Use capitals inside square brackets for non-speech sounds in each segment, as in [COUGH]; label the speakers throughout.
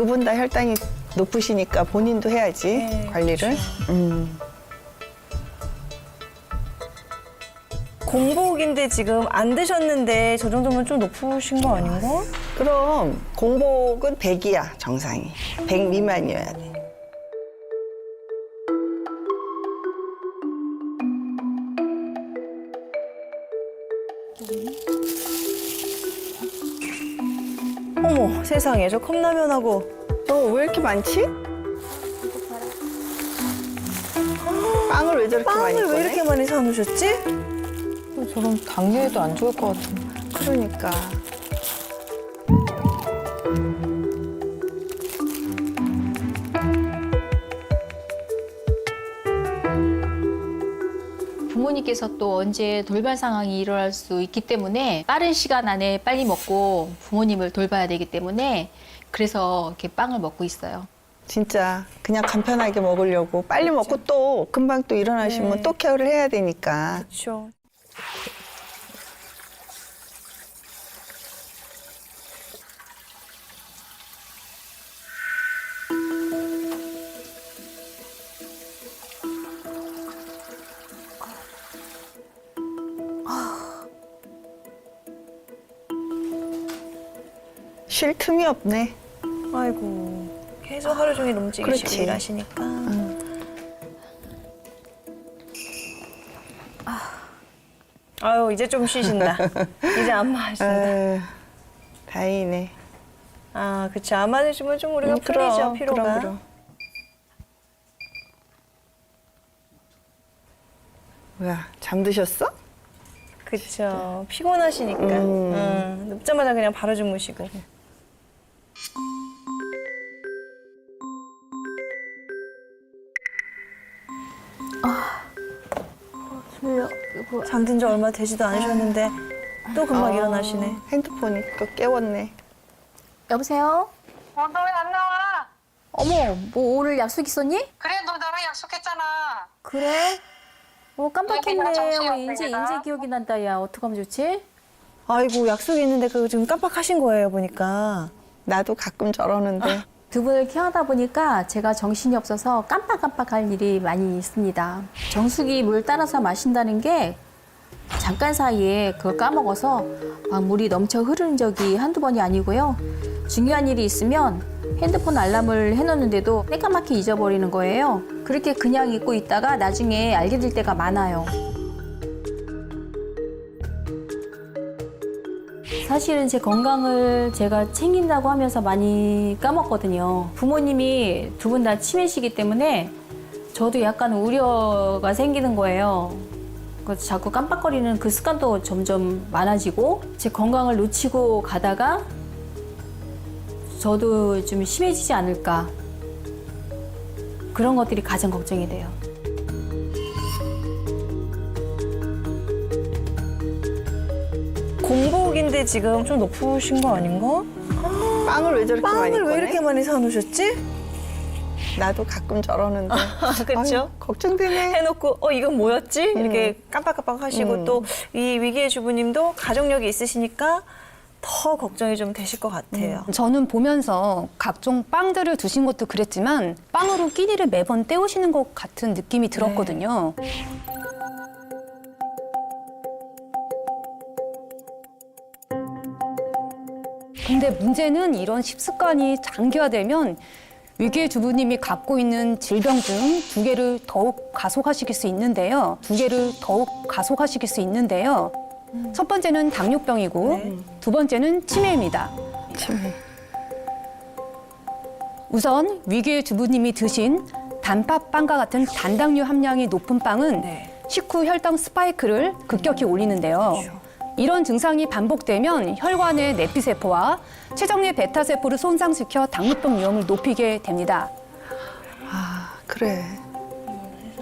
Speaker 1: 두분다 혈당이 높으시니까 본인도 해야지
Speaker 2: 네,
Speaker 1: 관리를. 음.
Speaker 2: 공복인데 지금 안 드셨는데 저 정도면 좀 높으신 거 아닌가?
Speaker 1: 그럼 공복은 100이야 정상이. 100 미만이어야 돼.
Speaker 2: 어머 세상에 저 컵라면하고
Speaker 1: 너 왜 이렇게 많지? 빵을 왜 저렇게 많이
Speaker 2: 빵을
Speaker 1: 꺼내?
Speaker 2: 왜 이렇게 많이 사놓으셨지?
Speaker 3: 저럼 당뇨에도 안 좋을 것 같은데.
Speaker 1: 그러니까.
Speaker 4: 부모님께서 또 언제 돌발 상황이 일어날 수 있기 때문에 빠른 시간 안에 빨리 먹고 부모님을 돌봐야 되기 때문에 그래서 이렇게 빵을 먹고 있어요.
Speaker 1: 진짜 그냥 간편하게 먹으려고 빨리 먹고 또 금방 또 일어나시면
Speaker 2: 네.
Speaker 1: 또 케어를 해야 되니까.
Speaker 2: 그렇죠.
Speaker 1: 쉴 틈이 없네.
Speaker 2: 아이고 계속 하루 종일 움직이시고
Speaker 1: 그렇지.
Speaker 2: 일하시니까. 아 유 이제 좀 쉬신다. 이제 안 마신다.
Speaker 1: 아유, 다행이네.
Speaker 2: 아 그쵸 안 맞으시면 좀 우리가
Speaker 1: 음,
Speaker 2: 풀리죠
Speaker 1: 그럼,
Speaker 2: 피로가.
Speaker 1: 그럼, 그럼. 뭐야, 잠드셨어?
Speaker 2: 그쵸 피곤하시니까.
Speaker 1: 음.
Speaker 2: 음, 눕자마자 그냥 바로 주무시고. 잠든 지 얼마 되지도 않으셨는데 또 금방 일어나시네.
Speaker 1: 핸드폰이 또 깨웠네.
Speaker 4: 여보세요?
Speaker 5: 어, 너 왜 안 나와?
Speaker 4: 어머, 뭐 오늘 약속 있었니?
Speaker 5: 그래, 너 나랑 약속했잖아.
Speaker 4: 그래? 어 깜빡했네. 어, 이제. 이제 기억이 난다. 야 어떡하면 좋지?
Speaker 2: 아이고 약속이 있는데 그거 지금 깜빡하신 거예요 보니까.
Speaker 1: 나도 가끔 저러는데.
Speaker 4: 두 분을 케어하다 보니까 제가 정신이 없어서 깜빡깜빡할 일이 많이 있습니다. 정수기 물 따라서 마신다는 게 잠깐 사이에 그걸 까먹어서 막 물이 넘쳐 흐르는 적이 한두 번이 아니고요. 중요한 일이 있으면 핸드폰 알람을 해놓는데도 새까맣게 잊어버리는 거예요. 그렇게 그냥 잊고 있다가 나중에 알게 될 때가 많아요. 사실은 제 건강을 제가 챙긴다고 하면서 많이 까먹거든요. 부모님이 두 분 다 치매시기 때문에 저도 약간 우려가 생기는 거예요. 그래서 자꾸 깜빡거리는 그 습관도 점점 많아지고 제 건강을 놓치고 가다가 저도 좀 심해지지 않을까. 그런 것들이 가장 걱정이 돼요.
Speaker 2: 공복인데 지금 좀 높으신 거 아닌가?
Speaker 1: 빵을 왜 저렇게 많이
Speaker 2: 빵을
Speaker 1: 꺼내?
Speaker 2: 왜 이렇게 많이 사놓으셨지?
Speaker 1: 나도 가끔 저러는데. [LAUGHS]
Speaker 2: 그쵸?
Speaker 1: 아유, 걱정되네.
Speaker 2: 해놓고 어 이건 뭐였지? 이렇게 깜빡깜빡 하시고
Speaker 1: 음.
Speaker 2: 또이 위기의 주부님도 가족력이 있으시니까 더 걱정이 좀 되실 것 같아요.
Speaker 6: 저는 보면서 각종 빵들을 두신 것도 그랬지만 빵으로 끼니를 매번 때우시는 것 같은 느낌이 들었거든요. 근데 문제는 이런 식습관이 장기화되면 위기의 주부님이 갖고 있는 질병중 두 개를 더욱 가속화시킬 수 있는데요. 두 개를 더욱 가속화시킬 수 있는데요. 첫 번째는 당뇨병이고
Speaker 2: 네.
Speaker 6: 두 번째는 치매입니다.
Speaker 1: 치매.
Speaker 6: 우선 위기의 주부님이 드신 단팥빵과 같은 단당류 함량이 높은 빵은
Speaker 2: 네.
Speaker 6: 식후 혈당 스파이크를 급격히 올리는데요. 이런 증상이 반복되면 혈관의 내피세포와 췌장의 베타세포를 손상시켜 당뇨병 위험을 높이게 됩니다.
Speaker 1: 아, 그래.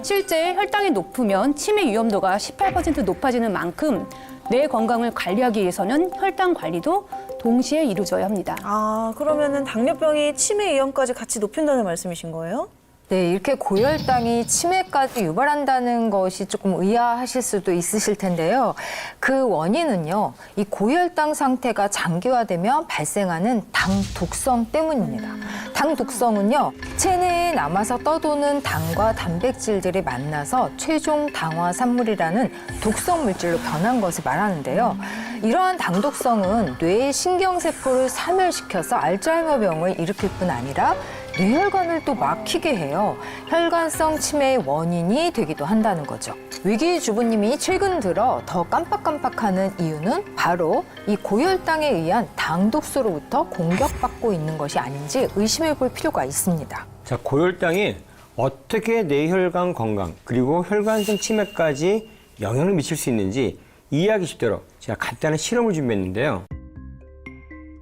Speaker 6: 실제 혈당이 높으면 치매 위험도가 18% 높아지는 만큼 뇌 건강을 관리하기 위해서는 혈당 관리도 동시에 이루어져야 합니다.
Speaker 2: 아 그러면은 당뇨병이 치매 위험까지 같이 높인다는 말씀이신 거예요?
Speaker 3: 네, 이렇게 고혈당이 치매까지 유발한다는 것이 조금 의아하실 수도 있으실 텐데요. 그 원인은요, 이 고혈당 상태가 장기화되면 발생하는 당 독성 때문입니다. 당 독성은요, 체내에 남아서 떠도는 당과 단백질들이 만나서 최종 당화 산물이라는 독성 물질로 변한 것을 말하는데요. 이러한 당 독성은 뇌의 신경세포를 사멸시켜서 알츠하이머병을 일으킬 뿐 아니라 뇌혈관을 또 막히게 해요. 혈관성 치매의 원인이 되기도 한다는 거죠. 위기 주부님이 최근 들어 더 깜빡깜빡하는 이유는 바로 이 고혈당에 의한 당 독소로부터 공격받고 있는 것이 아닌지 의심해 볼 필요가 있습니다.
Speaker 7: 자, 고혈당이 어떻게 뇌혈관 건강 그리고 혈관성 치매까지 영향을 미칠 수 있는지 이해하기 쉽도록 제가 간단한 실험을 준비했는데요.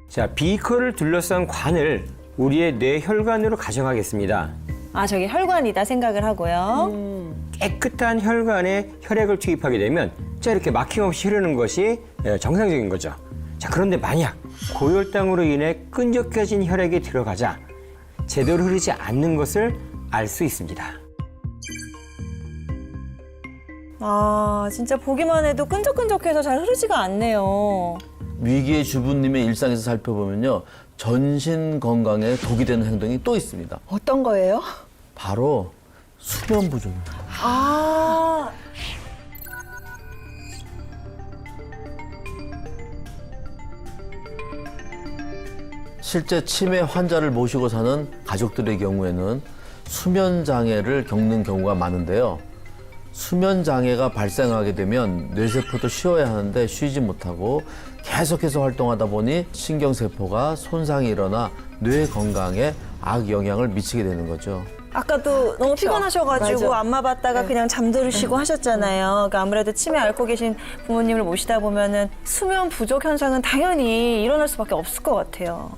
Speaker 7: 자, 비커를 둘러싼 관을 우리의 뇌혈관으로 가정하겠습니다.
Speaker 2: 아 저기 혈관이다 생각을 하고요.
Speaker 7: 깨끗한 혈관에 혈액을 투입하게 되면 자 이렇게 막힘없이 흐르는 것이 예, 정상적인 거죠. 자 그런데 만약 고혈당으로 인해 끈적해진 혈액이 들어가자 제대로 흐르지 않는 것을 알 수 있습니다.
Speaker 2: 아 진짜 보기만 해도 끈적끈적해서 잘 흐르지가 않네요.
Speaker 8: 위기의 주부님의 일상에서 살펴보면요. 전신 건강에 독이 되는 행동이 또 있습니다.
Speaker 1: 어떤 거예요?
Speaker 8: 바로 수면 부족입니다.
Speaker 2: 아
Speaker 8: 실제 치매 환자를 모시고 사는 가족들의 경우에는 수면 장애를 겪는 경우가 많은데요. 수면 장애가 발생하게 되면 뇌세포도 쉬어야 하는데 쉬지 못하고 계속해서 활동하다 보니 신경세포가 손상이 일어나 뇌 건강에 악 영향을 미치게 되는 거죠.
Speaker 2: 아까도 너무 피곤하셔가지고
Speaker 1: 맞아.
Speaker 2: 안마 받다가 그냥 잠들으시고 하셨잖아요. 그러니까 아무래도 치매 앓고 계신 부모님을 모시다 보면은 수면 부족 현상은 당연히 일어날 수밖에 없을 것 같아요.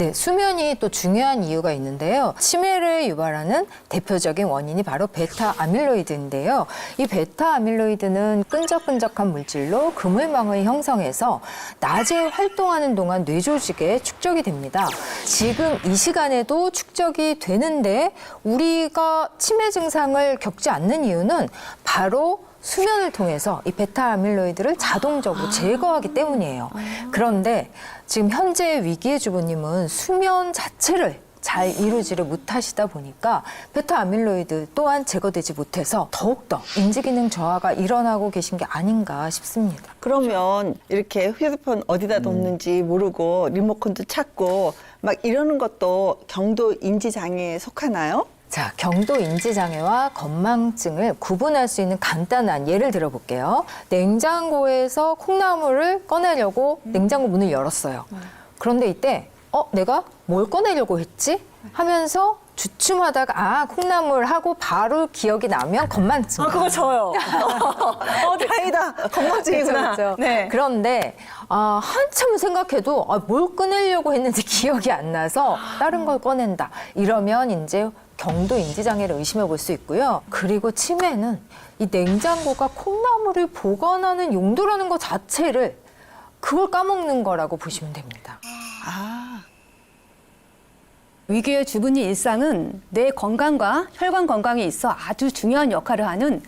Speaker 3: 네, 수면이 또 중요한 이유가 있는데요. 치매를 유발하는 대표적인 원인이 바로 베타 아밀로이드인데요. 이 베타 아밀로이드는 끈적끈적한 물질로 그물망을 형성해서 낮에 활동하는 동안 뇌 조직에 축적이 됩니다. 지금 이 시간에도 축적이 되는데 우리가 치매 증상을 겪지 않는 이유는 바로 수면을 통해서 이 베타 아밀로이드를 자동적으로 제거하기 때문이에요. 그런데 지금 현재 위기의 주부님은 수면 자체를 잘 이루지를 못하시다 보니까 베타 아밀로이드 또한 제거되지 못해서 더욱더 인지 기능 저하가 일어나고 계신 게 아닌가 싶습니다.
Speaker 1: 그러면 이렇게 휴대폰 어디다 놓는지 모르고 리모컨도 찾고 막 이러는 것도 경도 인지 장애에 속하나요?
Speaker 3: 자, 경도 인지 장애와 건망증을 구분할 수 있는 간단한 예를 들어볼게요. 냉장고에서 콩나물을 꺼내려고 냉장고 문을 열었어요. 그런데 이때 어, 내가 뭘 꺼내려고 했지? 하면서 주춤하다가 아, 콩나물 하고 바로 기억이 나면 건망증.
Speaker 2: 아 그거 저요. [LAUGHS] 어 다행이다. 건망증이구나.
Speaker 3: 그렇죠, 그렇죠.
Speaker 2: 네.
Speaker 3: 그런데 아, 한참 생각해도 아, 뭘 꺼내려고 했는지 기억이 안 나서 다른 걸 꺼낸다. 이러면 이제 경도 인지 장애를 의심해 볼 수 있고요. 그리고 치매는 이 냉장고가 콩나물을 보관하는 용도라는 것 자체를 그걸 까먹는 거라고 보시면 됩니다.
Speaker 1: 아,
Speaker 6: 위기의 주부님 일상은 뇌 건강과 혈관 건강에 있어 아주 중요한 역할을 하는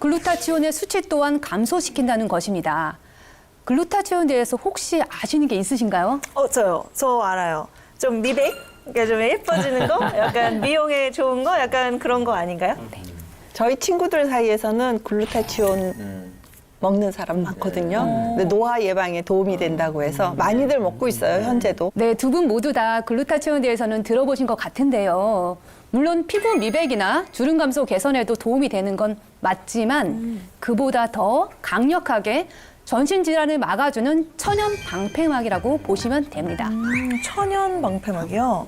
Speaker 6: 글루타치온의 수치 또한 감소시킨다는 것입니다. 글루타치온에 대해서 혹시 아시는 게 있으신가요?
Speaker 2: 어 저요. 저 알아요. 좀 미백. 그러니까 좀 예뻐지는 거, 약간 미용에 좋은 거, 약간 그런 거 아닌가요?
Speaker 1: 저희 친구들 사이에서는 글루타치온 먹는 사람 많거든요. 근데 노화 예방에 도움이 된다고 해서 많이들 먹고 있어요, 현재도.
Speaker 6: 네, 두 분 모두 다 글루타치온에 대해서는 들어보신 것 같은데요. 물론 피부 미백이나 주름 감소 개선에도 도움이 되는 건 맞지만 그보다 더 강력하게 전신 질환을 막아주는 천연 방패막이라고 보시면 됩니다.
Speaker 2: 음, 천연 방패막이요.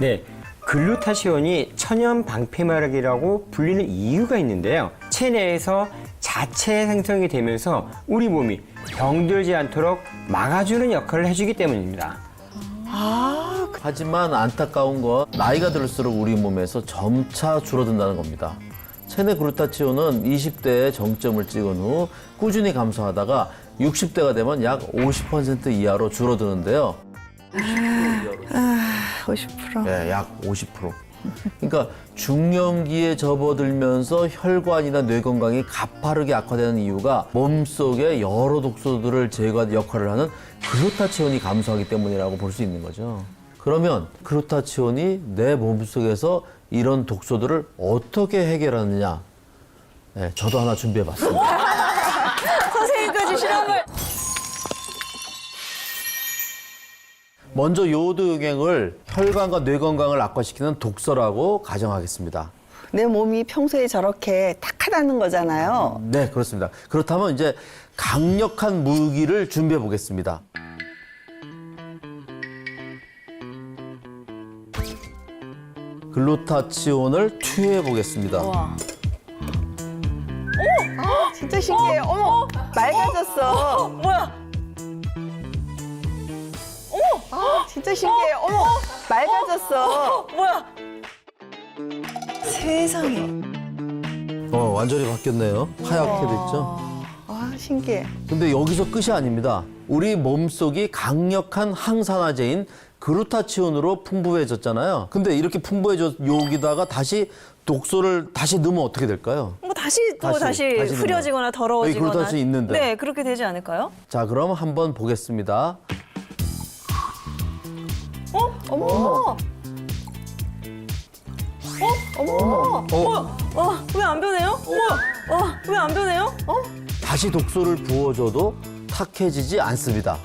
Speaker 7: 네, 글루타시온이 천연 방패막이라고 불리는 이유가 있는데요. 체내에서 자체 생성이 되면서 우리 몸이 병들지 않도록 막아주는 역할을 해주기 때문입니다.
Speaker 8: 하지만 안타까운 건 나이가 들수록 우리 몸에서 점차 줄어든다는 겁니다. 체내 글루타치온은 20대에 정점을 찍은 후 꾸준히 감소하다가 60대가 되면 약 50% 이하로 줄어드는데요.
Speaker 1: 50%.
Speaker 8: 네, 약 50%. 그러니까 중년기에 접어들면서 혈관이나 뇌 건강이 가파르게 악화되는 이유가 몸속의 여러 독소들을 제거하는 역할을 하는 글루타치온이 감소하기 때문이라고 볼 수 있는 거죠. 그러면 글루타치온이 내 몸속에서 이런 독소들을 어떻게 해결하느냐? 네, 저도 하나 준비해 봤습니다. [LAUGHS]
Speaker 2: 선생님까지 실험을.
Speaker 8: 먼저 요오드 용액을 혈관과 뇌 건강을 악화시키는 독소라고 가정하겠습니다.
Speaker 1: 내 몸이 평소에 저렇게 탁하다는 거잖아요.
Speaker 8: 네, 그렇습니다. 그렇다면 이제 강력한 무기를 준비해 보겠습니다. 글루타치온을 투여해 보겠습니다.
Speaker 1: 진짜 신기해요. 어 머, 맑아졌어.
Speaker 2: 뭐야?
Speaker 1: 진짜 신기해요. 어 머, 맑아졌어.
Speaker 2: 뭐야? 세상에.
Speaker 8: 어, 완전히 바뀌었네요. 하얗게 됐죠?
Speaker 1: 와, 신기해.
Speaker 8: 근데 여기서 끝이 아닙니다. 우리 몸속이 강력한 항산화제인 글루타치온으로 풍부해졌잖아요. 근데 이렇게 풍부해져 여기다가 다시 독소를 다시 넣으면 어떻게 될까요?
Speaker 2: 뭐 다시 또
Speaker 8: 다시,
Speaker 2: 다시,
Speaker 8: 다시
Speaker 2: 흐려지거나. 더러워지거나.
Speaker 8: 글루타치온 있는데.
Speaker 2: 네, 그렇게 되지 않을까요?
Speaker 8: 자, 그럼 한번 보겠습니다.
Speaker 2: 어머. 어머. 어머. 어머. 어, 왜 안 변해요? 어머. 어, 왜 안 변해요? 어?
Speaker 8: 다시 독소를 부어줘도 탁해지지 않습니다.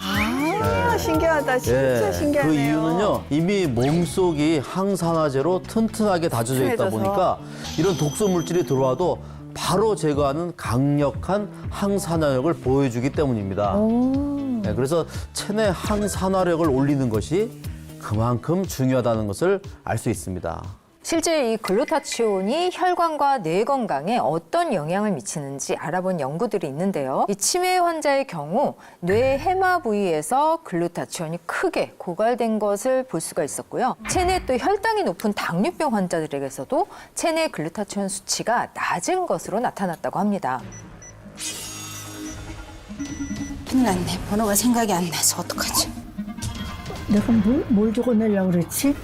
Speaker 1: 아, 신기하다. 진짜
Speaker 8: 예,
Speaker 1: 신기하네요.
Speaker 8: 그 이유는요 이미 몸속이 항산화제로 튼튼하게 다져져 있다
Speaker 1: 튼튼해져서.
Speaker 8: 보니까 이런 독소 물질이 들어와도 바로 제거하는 강력한 항산화력을 보여주기 때문입니다. 네, 그래서 체내 항산화력을 올리는 것이 그만큼 중요하다는 것을 알 수 있습니다.
Speaker 3: 실제 이 글루타치온이 혈관과 뇌 건강에 어떤 영향을 미치는지 알아본 연구들이 있는데요. 이 치매 환자의 경우 뇌 해마 부위에서 글루타치온이 크게 고갈된 것을 볼 수가 있었고요. 체내 또 혈당이 높은 당뇨병 환자들에게서도 체내 글루타치온 수치가 낮은 것으로 나타났다고 합니다.
Speaker 9: 큰일 났네. 번호가 생각이 안 나서 어떡하지?
Speaker 10: 내가 뭘, 뭘 적어내려고 그랬지?